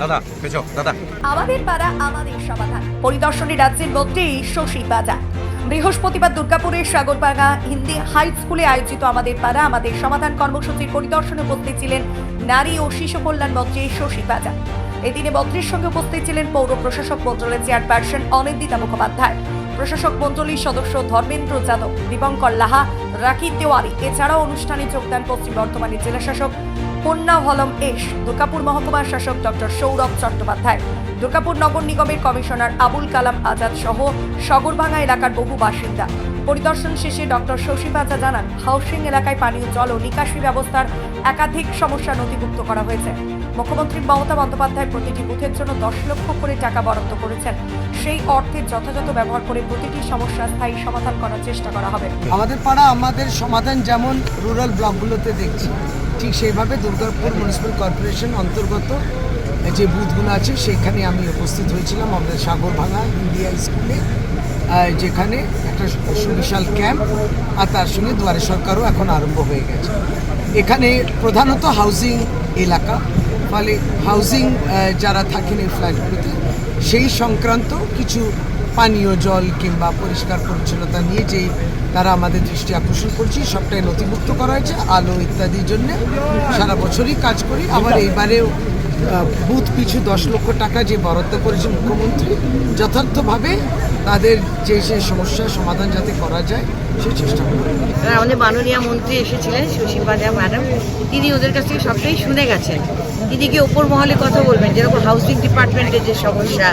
দাদা পেছো দাদা। আমাদের পাড়া আমাদের সমাধান। পরিদর্শনে রাজ্যের মন্ত্রী শশী বাজার। বৃহস্পতিবার দুর্গাপুরের সাগরপাড়া হিন্দি হাই স্কুলে আয়োজিত আমাদের পাড়া আমাদের সমাধান কর্মসূচির পরিদর্শনে উপস্থিত ছিলেন নারী ও শিশু কল্যাণ মন্ত্রী শশী বাজার। এদিনে মন্ত্রীর সঙ্গে উপস্থিত ছিলেন পৌর প্রশাসক মন্ত্রণালয়ের চেয়ারপারসন অনিন্দিতা মুখোপাধ্যায়, প্রশাসক মন্ডলীর সদস্য ধর্মেন্দ্র যাদব, দীপঙ্কর লাহা রাখি তেওয়ারি এছাড়াও অনুষ্ঠানে যোগদান পশ্চিম বর্ধমানের জেলাশাসক কন্যা হলম এস, দুর্গাপুর মহকুমার শাসক ডক্টর সৌরভ চট্টোপাধ্যায়, দুর্গাপুর নগর নিগমের কমিশনার আবুল কালাম আজাদ সহ সগরভাঙা এলাকার বহু বাসিন্দা। পরিদর্শন শেষে ডক্টর শশী বাজা জানান, হাউসিং এলাকায় পানীয় জল ও নিকাশি ব্যবস্থার একাধিক সমস্যা নথিভুক্ত করা হয়েছে। মুখ্যমন্ত্রী মমতা বন্দ্যোপাধ্যায় প্রতিটি বুথের জন্য দশ লক্ষ করে টাকা বরাদ্দ করেছেন। সেই অর্থের যথাযথ ব্যবহার করে প্রতিটি সমস্যার স্থায়ী সমাধান করার চেষ্টা করা হবে। আমাদের পাড়া, আমাদের সমাধান যেমন রুরাল ব্লকগুলোতে দেখছি, ঠিক সেইভাবে দুর্গাপুর মিউনিসিপ্যাল কর্পোরেশন অন্তর্গত যে বুথগুলো আছে, সেখানে আমি উপস্থিত হয়েছিলাম আমাদের সাগরভাঙা ইন্ডিয়া স্কুলে যেখানে একটা সুবিশাল ক্যাম্প, আর তার সঙ্গে দুয়ারে সরকারও এখন আরম্ভ হয়ে গেছে। এখানে প্রধানত হাউজিং এলাকা, ফলে হাউজিং যারা থাকেন এই ফ্ল্যাটগুলোতে, সেই সংক্রান্ত কিছু পানীয় জল কিংবা পরিষ্কার পরিচ্ছন্নতা নিয়ে যেই তারা আমাদের দৃষ্টি আকর্ষণ করছে, সবটাই নথিভুক্ত করা হয়েছে, আলো ইত্যাদির জন্য সারা বছরই কাজ করি। আবার এইবারেও বুথ পিছু দশ লক্ষ টাকা যে বরাদ্দ করেছে মুখ্যমন্ত্রী, যথার্থভাবে তাদের যে সেই সমস্যার সমাধান যাতে করা যায় আমাদের মাননীয় মন্ত্রী এসেছিলেন বাজা ম্যাডাম। তিনি ওদের কাছ থেকে সবটাই শুনে গেছেন। তিনি গিয়ে ওপর মহলে কথা বলবেন? যেরকম হাউসিং ডিপার্টমেন্টের যে সমস্যা,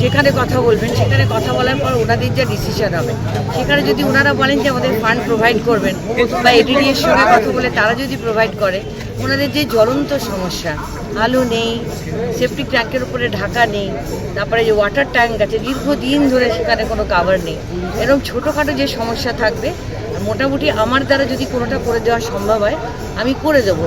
সেখানে কথা বলবেন। সেখানে কথা বলার পর ওনাদের যা ডিসিশন হবে। সেখানে যদি ওনারা বলেন যে আমাদের ফান্ড প্রোভাইড করবেন, বা এডিডি এর সঙ্গে কথা বলে তারা যদি প্রোভাইড করে, ওনাদের যে জ্বলন্ত সমস্যা, আলো নেই সেপটিক ট্যাঙ্কের উপরে ঢাকা নেই, তারপরে যে ওয়াটার ট্যাঙ্ক আছে, দীর্ঘদিন ধরে সেখানে কোনো কাভার নেই। এরকম ছোটোখাটো যে সমস্যা থাকবে। মোটামুটি আমার দ্বারা যদি কোনোটা করে দেওয়া সম্ভব হয় আমি করে দেবো।